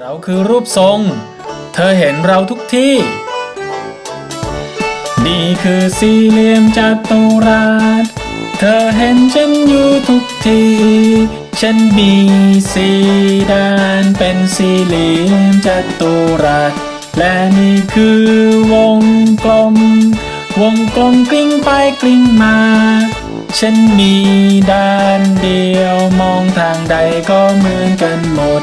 เราคือรูปทรง เธอเห็นเราทุกที่ นี่คือสี่เหลี่ยมจัตุรัส เธอเห็นฉันอยู่ทุกที่ฉันมีสี่ด้านเป็นสี่เหลี่ยมจัตุรัส และนี่คือวงกลม วงกลมกลิ้งไปกลิ้งมา ฉันมีด้านเดียวมองทางใดก็เหมือนกันหมด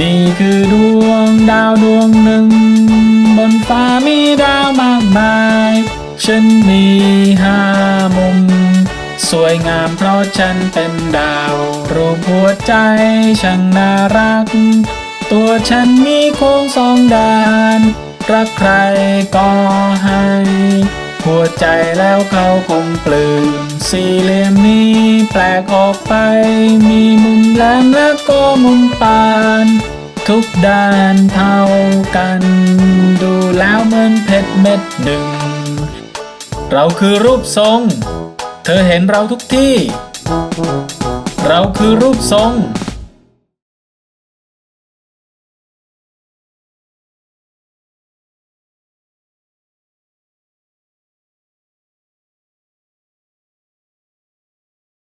นี่คือดวงดาวดวงหนึ่ง บนฟ้ามีดาวมากมาย ฉันมีห้ามุม สวยงามเพราะฉันเป็นดาว รูปหัวใจช่างน่ารัก ตัวฉันมีโค้งสองด้าน รักใครก็ให้ หัวใจแล้วเขาคงปลื้มสี่เหลี่ยมนี้แปลกออกไปมีมุ แหลมและก็มุมปาน ทุกด้านเท่ากัน ดูแล้วเหมือนเพชรเม็ดหนึ่ง เราคือรูปทรง เธอเห็นเราทุกที่ เราคือรูปทรง